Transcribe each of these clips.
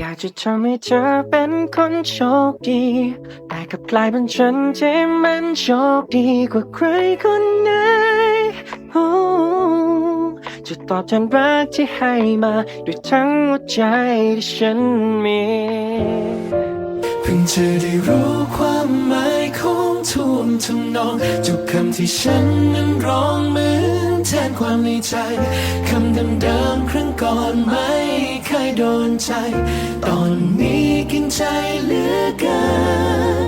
อยากจะทำให้เธอเป็นคนโชคดี แต่กลับกลายเป็นฉันที่มันโชคดีกว่าใครคนไหนจะตอบแทนรักที่ให้มาด้วยทั้งหัวใจที่ฉันมีเพิ่งจะได้รู้ความหมายของท่วงทำนองทุกคำที่ฉันนั้นร้องเหมือนแทนความในใจคำเดิมๆครั้งก่อนไม่ โดนใจ ตอนนี้กินใจเหลือเกิ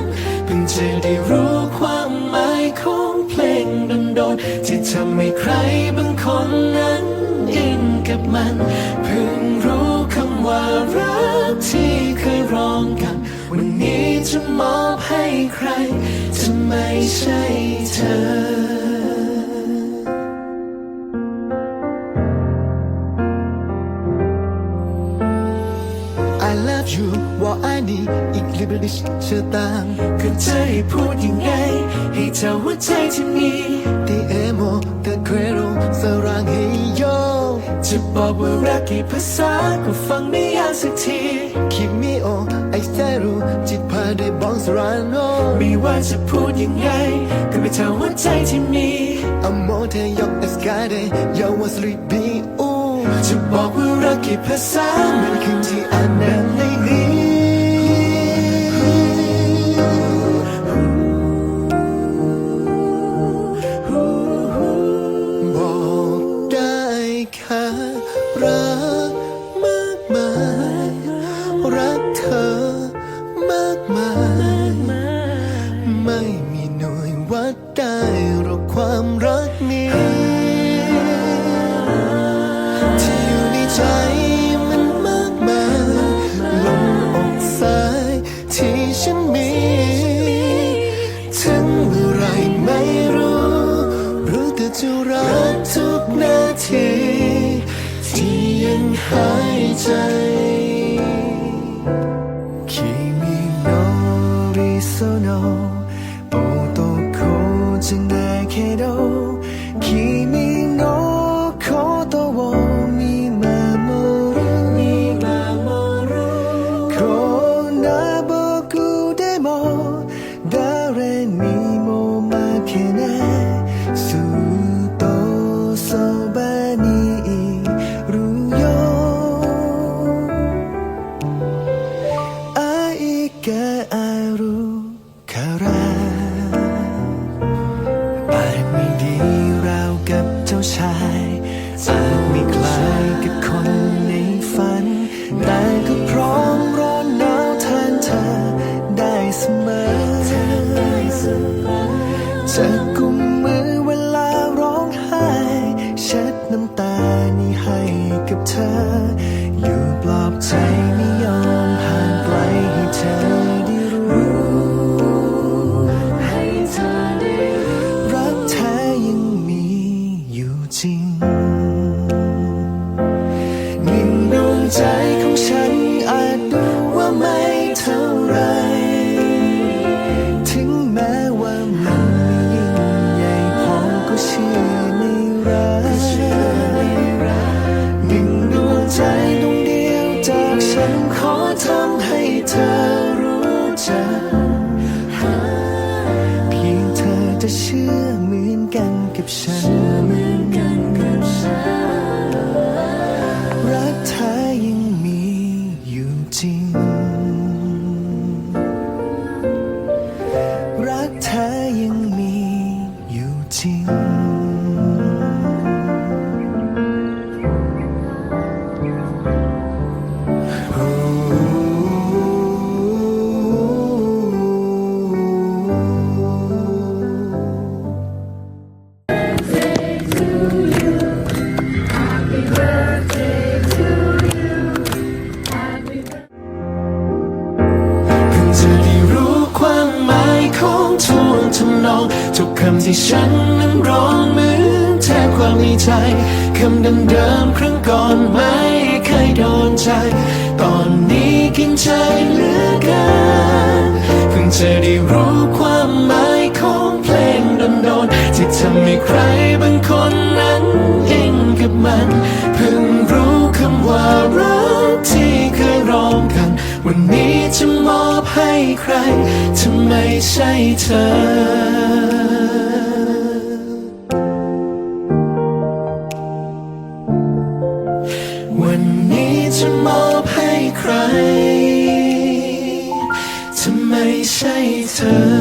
นเพิ่งจะได้รู้ความหมายของเพลงดันๆที่ทำให้ใครบางคนนั้นอินกับมันเพิ่งรู้คำว่ารักที่เคยร้องกัน วันนี้จะมอบให้ใครจะไม่ใช่เธอ ว่า I need อีกลิบลิชเชื่อตามก็จะให้พูดยังไง ให้เธอหัวใจที่มี Ti amo te quiero saranghe yo จะบอกว่ารักกี่ภาษาก็ฟังไม่ยากสักที Kimi o ai saru จิตพาได้บองสรานโนไม่ว่าจะพูดยังไง ก็ไม่เท่าหัวใจที่มี Amor te yok escade yo was sleepy ooh จะบอกว่ารักกี่ภาษามันคืนที่อ่านนั้นในนี้ จะรักทุกนาที ที่ยังหายใจ 君の理想の男じゃないけど君 からไ รู้จักเพียงเธอจะเชื่อเหมือนกันกับฉันกับฉันรักแท้ยังมีอยู่จริง รักแท้ยังมีอยู่จริง ที่ฉันนั้นร้องเหมือนแทนความในใจคำเดิมๆครั้งก่อนไม่เคยโดนใจ ตอนนี้กินใจเหลือเกินเพิ่งจะได้รู้ความหมายของเพลงโดนๆที่ทำให้ใครบางคนนั้นอินกับมัน เพิ่งรู้คำว่ารักที่เคยร้องกัน วันนี้จะมอบให้ใครถ้าไม่ใช่เธอ วันนี้จะมอบให้ใคร จะไม่ใช่เธอ